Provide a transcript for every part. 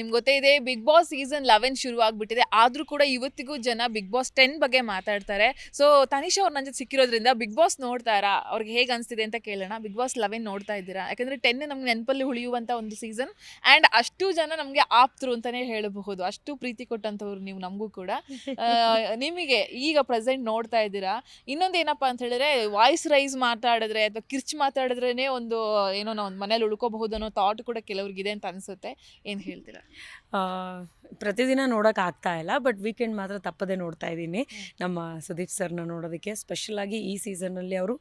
ನಿಮ್ಗೆ ಗೊತ್ತೇ ಇದೆ ಬಿಗ್ ಬಾಸ್ ಸೀಸನ್ ಲೆವೆನ್ ಶುರು ಆಗ್ಬಿಟ್ಟಿದೆ ಆದ್ರೂ ಕೂಡ ಇವತ್ತಿಗೂ ಜನ ಬಿಗ್ ಬಾಸ್ ಟೆನ್ ಬಗ್ಗೆ ಮಾತಾಡ್ತಾರೆ. ಸೊ ತನಿಷಾ ಅವ್ರು ನನ್ನ ಜೊತೆ ಸಿಕ್ಕಿರೋದ್ರಿಂದ ಬಿಗ್ ಬಾಸ್ ನೋಡ್ತಾರಾ? ಅವ್ರಿಗೆ ಹೇಗೆ ಅನಿಸ್ತಿದೆ ಅಂತ ಕೇಳೋಣ. ಬಿಗ್ ಬಾಸ್ ಲೆವೆನ್ ನೋಡ್ತಾ ಇದ್ದೀರಾ? ಯಾಕಂದ್ರೆ ಟೆನ್ ನಮ್ಗೆ ನೆನಪಲ್ಲಿ ಉಳಿಯುವಂಥ ಒಂದು ಸೀಸನ್ ಆ್ಯಂಡ್ ಅಷ್ಟು ಜನ ನಮಗೆ ಆಪ್ತರು ಅಂತಲೇ ಹೇಳಬಹುದು. ಅಷ್ಟು ಪ್ರೀತಿ ಕೊಟ್ಟಂಥವ್ರು ನೀವು ನಮಗೂ ಕೂಡ. ನಿಮಗೆ ಈಗ ಪ್ರೆಸೆಂಟ್ ನೋಡ್ತಾ ಇದ್ದೀರಾ? ಇನ್ನೊಂದು ಏನಪ್ಪ ಅಂತ ಹೇಳಿದ್ರೆ ವಾಯ್ಸ್ ರೈಸ್ ಮಾತಾಡಿದ್ರೆ ಅಥವಾ ಕಿರ್ಚ್ ಮಾತಾಡಿದ್ರೇ ಒಂದು ಏನೋ ನಾವು ಒಂದು ಮನೇಲಿ ಉಳ್ಕೋಬಹುದು ಅನ್ನೋ ಥಾಟ್ ಕೂಡ ಕೆಲವ್ರಿಗಿದೆ ಅಂತ ಅನ್ಸುತ್ತೆ. ಏನು ಹೇಳ್ತೀರಾ? ಪ್ರತಿದಿನ ನೋಡೋಕೆ ಆಗ್ತಾ ಇಲ್ಲ ಬಟ್ ವೀಕೆಂಡ್ ಮಾತ್ರ ತಪ್ಪದೇ ನೋಡ್ತಾ ಇದ್ದೀನಿ. ನಮ್ಮ ಸುದೀಪ್ ಸರ್ನ ನೋಡೋದಕ್ಕೆ ಸ್ಪೆಷಲಾಗಿ ಈ ಸೀಸನ್ನಲ್ಲಿ ಅವರು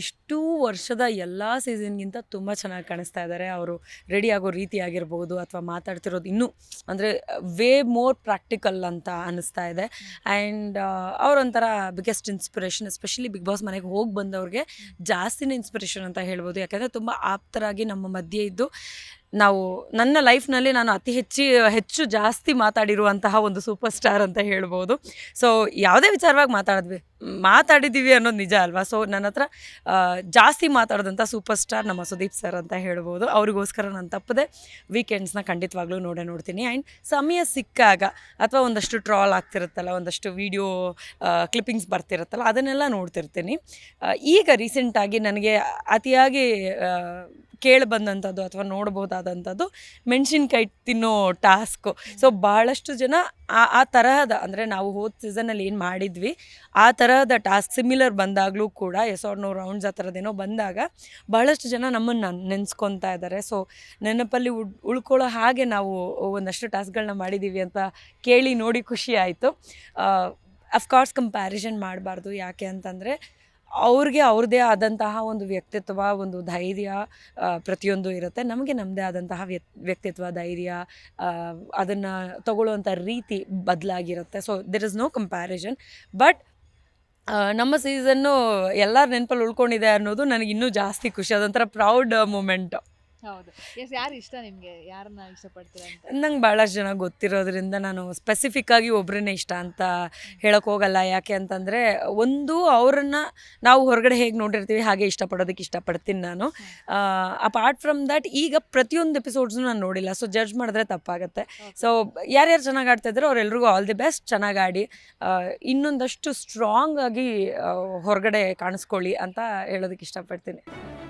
ಇಷ್ಟು ವರ್ಷದ ಎಲ್ಲ ಸೀಸನ್ಗಿಂತ ತುಂಬ ಚೆನ್ನಾಗಿ ಕಾಣಿಸ್ತಾ ಇದ್ದಾರೆ ಅವರು ರೆಡಿ ಆಗೋ ರೀತಿ ಆಗಿರ್ಬೋದು ಅಥವಾ ಮಾತಾಡ್ತಿರೋದು ಇನ್ನೂ ಅಂದರೆ ವೇ ಮೋರ್ ಪ್ರಾಕ್ಟಿಕಲ್ ಅಂತ ಅನ್ನಿಸ್ತಾ ಇದೆ. And ಅವರೊಂಥರ biggest inspiration especially big boss ಮನೆಗೆ ಹೋಗಿ ಬಂದವ್ರಿಗೆ ಜಾಸ್ತಿನೇ ಇನ್ಸ್ಪಿರೇಷನ್ ಅಂತ ಹೇಳ್ಬೋದು. ಯಾಕಂದರೆ ತುಂಬ ಆಪ್ತರಾಗಿ ನಮ್ಮ ಮಧ್ಯೆ ಇದ್ದು ನಾವು ನನ್ನ ಲೈಫ್ನಲ್ಲಿ ನಾನು ಅತಿ ಹೆಚ್ಚು ಹೆಚ್ಚು ಜಾಸ್ತಿ ಮಾತಾಡಿರುವಂತಹ ಒಂದು ಸೂಪರ್ ಸ್ಟಾರ್ ಅಂತ ಹೇಳ್ಬೋದು. ಸೊ ಯಾವುದೇ ವಿಚಾರವಾಗಿ ಮಾತಾಡಿದ್ವಿ ಮಾತಾಡಿದ್ದೀವಿ ಅನ್ನೋದು ನಿಜ ಅಲ್ವಾ? ಸೊ ನನ್ನ ಹತ್ರ ಜಾಸ್ತಿ ಮಾತಾಡಿದಂಥ ಸೂಪರ್ ಸ್ಟಾರ್ ನಮ್ಮ ಸುದೀಪ್ ಸರ್ ಅಂತ ಹೇಳ್ಬೋದು. ಅವ್ರಿಗೋಸ್ಕರ ನಾನು ತಪ್ಪದೆ ವೀಕೆಂಡ್ಸ್ನ ಖಂಡಿತವಾಗ್ಲೂ ನೋಡೇ ನೋಡ್ತೀನಿ. ಆ್ಯಂಡ್ ಸಮಯ ಸಿಕ್ಕಾಗ ಅಥವಾ ಒಂದಷ್ಟು ಟ್ರಾಲ್ ಆಗ್ತಿರುತ್ತಲ್ಲ, ಒಂದಷ್ಟು ವೀಡಿಯೋ ಕ್ಲಿಪ್ಪಿಂಗ್ಸ್ ಬರ್ತಿರುತ್ತಲ್ಲ, ಅದನ್ನೆಲ್ಲ ನೋಡ್ತಿರ್ತೀನಿ. ಈಗ ರೀಸೆಂಟಾಗಿ ನನಗೆ ಅತಿಯಾಗಿ ಕೇಳಿ ಬಂದಂಥದ್ದು ಅಥವಾ ನೋಡ್ಬೋದಾದಂಥದ್ದು ಮೆಣಸಿನ್ಕಾಯಿ ತಿನ್ನೋ ಟಾಸ್ಕು. ಸೊ ಭಾಳಷ್ಟು ಜನ ಆ ಆ ತರಹದ, ಅಂದರೆ ನಾವು ಹೋದ ಸೀಸನಲ್ಲಿ ಏನು ಮಾಡಿದ್ವಿ, ಆ ತರಹದ ಟಾಸ್ಕ್ ಸಿಮಿಲರ್ ಬಂದಾಗಲೂ ಕೂಡ, ಎಸ್ ಆರ್ ನೋ ರೌಂಡ್ಸ್ ಆ ಥರದ್ದೇನೋ ಬಂದಾಗ ಭಾಳಷ್ಟು ಜನ ನಮ್ಮನ್ನು ನೆನೆಸ್ಕೊತಾ ಇದ್ದಾರೆ ಸೊ ನೆನಪಲ್ಲಿ ಉಳ್, ಉಳ್ಕೊಳ್ಳೋ ಹಾಗೆ ನಾವು ಒಂದಷ್ಟು ಟಾಸ್ಕ್ಗಳನ್ನ ಮಾಡಿದ್ದೀವಿ ಅಂತ ಕೇಳಿ ನೋಡಿ ಖುಷಿ ಆಯಿತು. ಅಫ್ಕೋರ್ಸ್ ಕಂಪ್ಯಾರಿಸನ್ ಮಾಡಬಾರ್ದು. ಯಾಕೆ ಅಂತಂದರೆ ಅವ್ರಿಗೆ ಅವ್ರದ್ದೇ ಆದಂತಹ ಒಂದು ವ್ಯಕ್ತಿತ್ವ, ಒಂದು ಧೈರ್ಯ ಪ್ರತಿಯೊಂದು ಇರುತ್ತೆ. ನಮಗೆ ನಮ್ಮದೇ ಆದಂತಹ ವ್ಯಕ್, ವ್ಯಕ್ತಿತ್ವ, ಧೈರ್ಯ ಅದನ್ನು ತಗೊಳ್ಳುವಂಥ ರೀತಿ ಬದಲಾಗಿರುತ್ತೆ. So there is no comparison but ನಮ್ಮ ಸೀಸನ್ನು ಎಲ್ಲರ ನೆನಪಲ್ಲಿ ಉಳ್ಕೊಂಡಿದೆ ಅನ್ನೋದು ನನಗೆ ಇನ್ನೂ ಜಾಸ್ತಿ ಖುಷಿ. ಅದೊಂಥರ ಪ್ರೌಡ್ ಮೂಮೆಂಟ್ ಹೌದು. ಎಸ್ ಯಾರು ಇಷ್ಟ ನಿಮಗೆ? ಯಾರನ್ನ ಇಷ್ಟಪಡ್ತೀರಾ ಅಂತ? ನಂಗೆ ಭಾಳಷ್ಟು ಜನ ಗೊತ್ತಿರೋದ್ರಿಂದ ನಾನು ಸ್ಪೆಸಿಫಿಕ್ ಆಗಿ ಒಬ್ಬರನ್ನೇ ಇಷ್ಟ ಅಂತ ಹೇಳೋಕೆ ಹೋಗಲ್ಲ. ಯಾಕೆ ಅಂತಂದರೆ ಒಂದು ಅವರನ್ನು ನಾವು ಹೊರಗಡೆ ಹೇಗೆ ನೋಡಿರ್ತೀವಿ ಹಾಗೆ ಇಷ್ಟಪಡೋದಕ್ಕೆ ಇಷ್ಟಪಡ್ತೀನಿ ನಾನು. ಅಪಾರ್ಟ್ ಫ್ರಮ್ ದಟ್ ಈಗ ಪ್ರತಿಯೊಂದು ಎಪಿಸೋಡ್ಸ್ನು ನಾನು ನೋಡಿಲ್ಲ. ಸೊ ಜಡ್ಜ್ ಮಾಡಿದ್ರೆ ತಪ್ಪಾಗುತ್ತೆ. ಸೊ ಯಾರ್ಯಾರು ಚೆನ್ನಾಗಿ ಆಡ್ತಾ ಇದ್ರು ಅವರೆಲ್ಲರಿಗೂ ಆಲ್ ದಿ ಬೆಸ್ಟ್ ಚೆನ್ನಾಗಿ ಆಡಿ ಇನ್ನೊಂದಷ್ಟು ಸ್ಟ್ರಾಂಗ್ ಆಗಿ ಹೊರಗಡೆ ಕಾಣಿಸ್ಕೊಳ್ಳಿ ಅಂತ ಹೇಳೋದಕ್ಕೆ ಇಷ್ಟಪಡ್ತೀನಿ.